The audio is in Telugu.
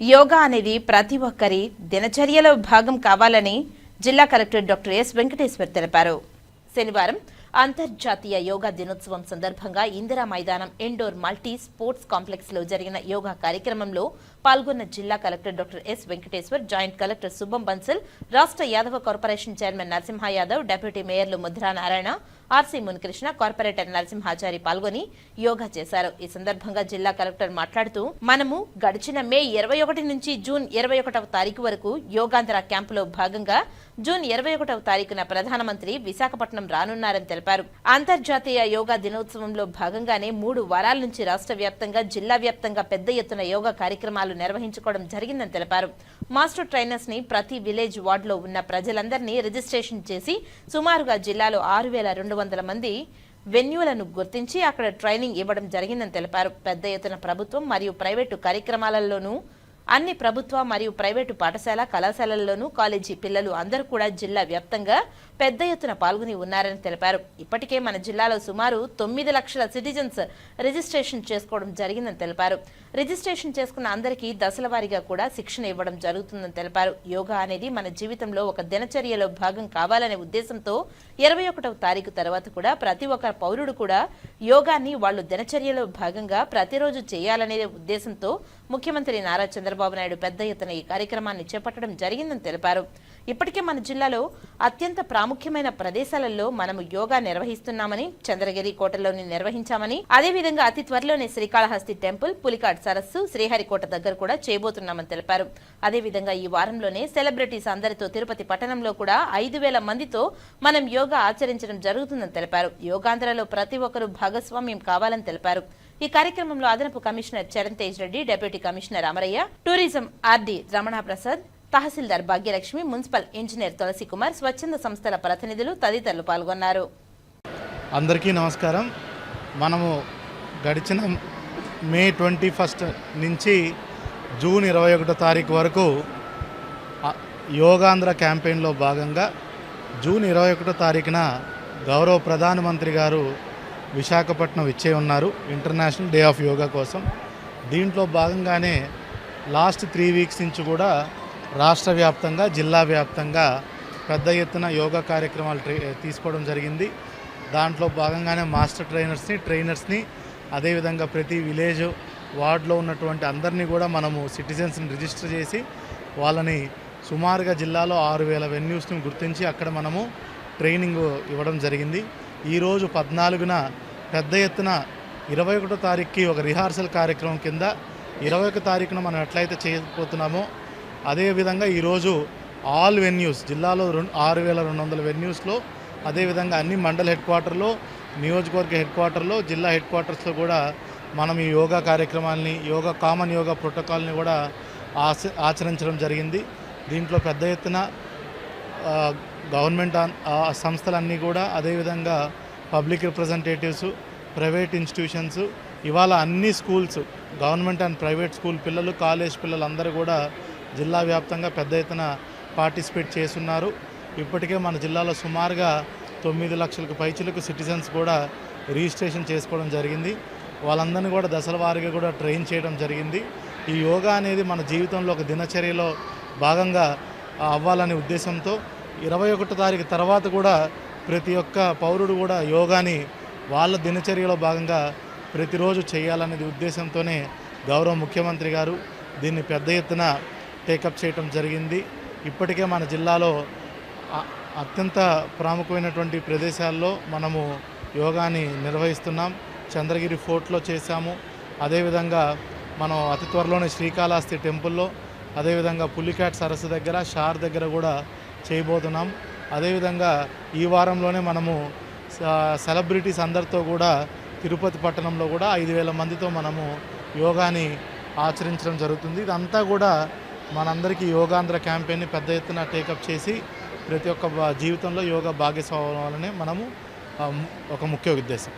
యోగా అనేది ప్రతి ఒక్కరి దినచర్యలో భాగం కావాలని జిల్లా కలెక్టర్ డాక్టర్ ఎస్ వెంకటేశ్వర్ తెలిపారు. శనివారం అంతర్జాతీయ యోగా దినోత్సవం సందర్భంగా ఇందిరా మైదానం ఇండోర్ మల్టీ స్పోర్ట్స్ కాంప్లెక్స్లో జరిగిన యోగా కార్యక్రమంలో పాల్గొన్న జిల్లా collector doctor S Venkateshwar joint collector Shubham Bansal రాష్ట్ర Yadava corporation chairman Narasimha Yadav deputy మేయర్లు Mudra Narayana RC Munikrishna corporator Narasimhachari పాల్గొని యోగా చేశారు. ఈ సందర్భంగా జిల్లా కలెక్టర్ మాట్లాడుతూ మనము గడిచిన మే ఇరవై ఒకటి నుంచి జూన్ ఇరవై ఒకటవ తారీఖు వరకు యోగాంధ్ర క్యాంపులో భాగంగా జూన్ ఇరవై ఒకటవ తారీఖున ప్రధానమంత్రి విశాఖపట్నం రానున్నారని తెలిపారు. అంతర్జాతీయ యోగా దినోత్సవంలో భాగంగానే మూడు వారాల నుంచి రాష్ట్ర వ్యాప్తంగా జిల్లా వ్యాప్తంగా పెద్ద ఎత్తున యోగా కార్యక్రమాలు నిర్వహించుకోవడం జరిగిందని తెలిపారు. మాస్టర్ ట్రైనర్స్ని ప్రతి విలేజ్ వార్డులో ఉన్న ప్రజలందరినీ రిజిస్ట్రేషన్ చేసి సుమారుగా జిల్లాలో ఆరు వేల రెండు వందల మంది వెన్యూలను గుర్తించి అక్కడ ట్రైనింగ్ ఇవ్వడం జరిగిందని తెలిపారు. పెద్ద ఎత్తున ప్రభుత్వం మరియు ప్రైవేటు కార్యక్రమాలలోనూ అన్ని ప్రభుత్వ మరియు ప్రైవేటు పాఠశాల కళాశాలల్లోనూ కాలేజీ పిల్లలు అందరూ కూడా జిల్లా వ్యాప్తంగా పెద్ద ఎత్తున పాల్గొని ఉన్నారని తెలిపారు. ఇప్పటికే మన జిల్లాలో సుమారు తొమ్మిది లక్షల సిటిజన్స్ రిజిస్ట్రేషన్ చేసుకోవడం జరిగిందని తెలిపారు. రిజిస్ట్రేషన్ చేసుకున్న అందరికీ దశల వారీగా కూడా శిక్షణ ఇవ్వడం జరుగుతుందని తెలిపారు. యోగా అనేది మన జీవితంలో ఒక దినచర్యలో భాగం కావాలనే ఉద్దేశంతో ఇరవై ఒకటవ తారీఖు తర్వాత కూడా ప్రతి ఒక్క పౌరుడు కూడా యోగాన్ని వాళ్ళు దినచర్యలో భాగంగా ప్రతిరోజు చేయాలనే ఉద్దేశంతో ముఖ్యమంత్రి నారా చంద్రబాబు నాయుడు పెద్ద ఎత్తున ఈ కార్యక్రమాన్ని చేపట్టడం జరిగిందని తెలిపారు. ఇప్పటికే మన జిల్లాలో అత్యంత ప్రాముఖ్యమైన ప్రదేశాలలో మనము యోగా నిర్వహిస్తున్నామని చంద్రగిరి కోటలోని నిర్వహించామని అదేవిధంగా అతి త్వరలోనే శ్రీకాళహస్తి టెంపుల్ పులికాట్ సరస్సు శ్రీహరికోట దగ్గర కూడా చేయబోతున్నామని తెలిపారు. అదేవిధంగా ఈ వారంలోనే సెలబ్రిటీస్ అందరితో తిరుపతి పట్టణంలో కూడా ఐదు వేల మందితో మనం యోగా ఆచరించడం జరుగుతుందని తెలిపారు. యోగాంధ్రలో ప్రతి ఒక్కరూ భాగస్వామ్యం కావాలని తెలిపారు. ఈ కార్యక్రమంలో అదనపు commissioner Charan Tej Reddy deputy commissioner Amaraiah tourism RD Ramana Prasad తహసీల్దార్ భాగ్యలక్ష్మి మున్సిపల్ ఇంజనీర్ తులసి కుమార్ స్వచ్ఛంద సంస్థల ప్రతినిధులు తదితరులు పాల్గొన్నారు. అందరికీ నమస్కారం. మనము గడిచిన మే ట్వంటీ ఫస్ట్ నుంచి జూన్ ఇరవై ఒకటో తారీఖు వరకు యోగాంధ్ర క్యాంపెయిన్లో భాగంగా జూన్ ఇరవై ఒకటో తారీఖున గౌరవ ప్రధానమంత్రి గారు విశాఖపట్నం ఇచ్చే ఉన్నారు. ఇంటర్నేషనల్ డే ఆఫ్ యోగా కోసం. దీంట్లో భాగంగానే లాస్ట్ త్రీ వీక్స్ నుంచి కూడా రాష్ట్ర వ్యాప్తంగా జిల్లా వ్యాప్తంగా పెద్ద ఎత్తున యోగా కార్యక్రమాలు ట్రై తీసుకోవడం జరిగింది. దాంట్లో భాగంగానే మాస్టర్ ట్రైనర్స్ని ట్రైనర్స్ని అదేవిధంగా ప్రతి విలేజ్ వార్డులో ఉన్నటువంటి అందరినీ కూడా మనము సిటిజన్స్ని రిజిస్టర్ చేసి వాళ్ళని సుమారుగా జిల్లాలో ఆరు వేల వెన్యూస్ని గుర్తించి అక్కడ మనము ట్రైనింగ్ ఇవ్వడం జరిగింది. ఈరోజు పద్నాలుగున పెద్ద ఎత్తున ఇరవై ఒకటో తారీఖుకి ఒక రిహార్సల్ కార్యక్రమం కింద ఇరవై ఒక తారీఖున మనం ఎట్లయితే చేయబోతున్నామో అదేవిధంగా ఈరోజు ఆల్ వెన్యూస్ జిల్లాలో రెండు ఆరు వేల రెండు వందల వెన్యూస్లో అదేవిధంగా అన్ని మండల హెడ్ క్వార్టర్లో నియోజకవర్గ హెడ్ క్వార్టర్లో జిల్లా హెడ్ క్వార్టర్స్లో కూడా మనం ఈ యోగా కార్యక్రమాల్ని యోగా కామన్ యోగా ప్రోటోకాల్ని కూడా ఆచ ఆచరించడం జరిగింది. దీంట్లో పెద్ద ఎత్తున గవర్నమెంట్ ఆన్- సంస్థలన్నీ కూడా అదేవిధంగా పబ్లిక్ రిప్రజెంటేటివ్స్ ప్రైవేట్ ఇన్స్టిట్యూషన్స్ ఇవాళ అన్ని schools government and private school పిల్లలు కాలేజ్ పిల్లలు అందరూ కూడా జిల్లా వ్యాప్తంగా పెద్ద ఎత్తున పార్టిసిపేట్ చేస్తున్నారు. ఇప్పటికే మన జిల్లాలో సుమారుగా తొమ్మిది లక్షలకు పైచులకు సిటిజన్స్ కూడా రిజిస్ట్రేషన్ చేసుకోవడం జరిగింది. వాళ్ళందరినీ కూడా దశల వారీగా కూడా ట్రైన్ చేయడం జరిగింది. ఈ యోగా అనేది మన జీవితంలో ఒక దినచర్యలో భాగంగా అవ్వాలనే ఉద్దేశంతో ఇరవై ఒకటో తారీఖు తర్వాత కూడా ప్రతి ఒక్క పౌరుడు కూడా యోగాని వాళ్ళ దినచర్యలో భాగంగా ప్రతిరోజు చేయాలనేది ఉద్దేశంతోనే గౌరవ ముఖ్యమంత్రి గారు దీన్ని పెద్ద ఎత్తున టేకప్ చేయటం జరిగింది. ఇప్పటికే మన జిల్లాలో అత్యంత ప్రాముఖ్యమైనటువంటి ప్రదేశాల్లో మనము యోగాని నిర్వహిస్తున్నాం. చంద్రగిరి ఫోర్ట్లో చేశాము. అదేవిధంగా మనం అతి త్వరలోనే శ్రీకాళహస్తి టెంపుల్లో అదేవిధంగా పులికాట్ సరస్సు దగ్గర షార్ దగ్గర కూడా చేయబోతున్నాం. అదేవిధంగా ఈ వారంలోనే మనము సెలబ్రిటీస్ అందరితో కూడా తిరుపతి పట్టణంలో కూడా ఐదు వేల మందితో మనము యోగాని ఆచరించడం జరుగుతుంది. ఇదంతా కూడా మనందరికీ యోగాంధ్ర క్యాంపెయిన్ని పెద్ద ఎత్తున టేకప్ చేసి ప్రతి ఒక్క జీవితంలో యోగా భాగ్యస్వామి మనము ఒక ముఖ్య ఉద్దేశం.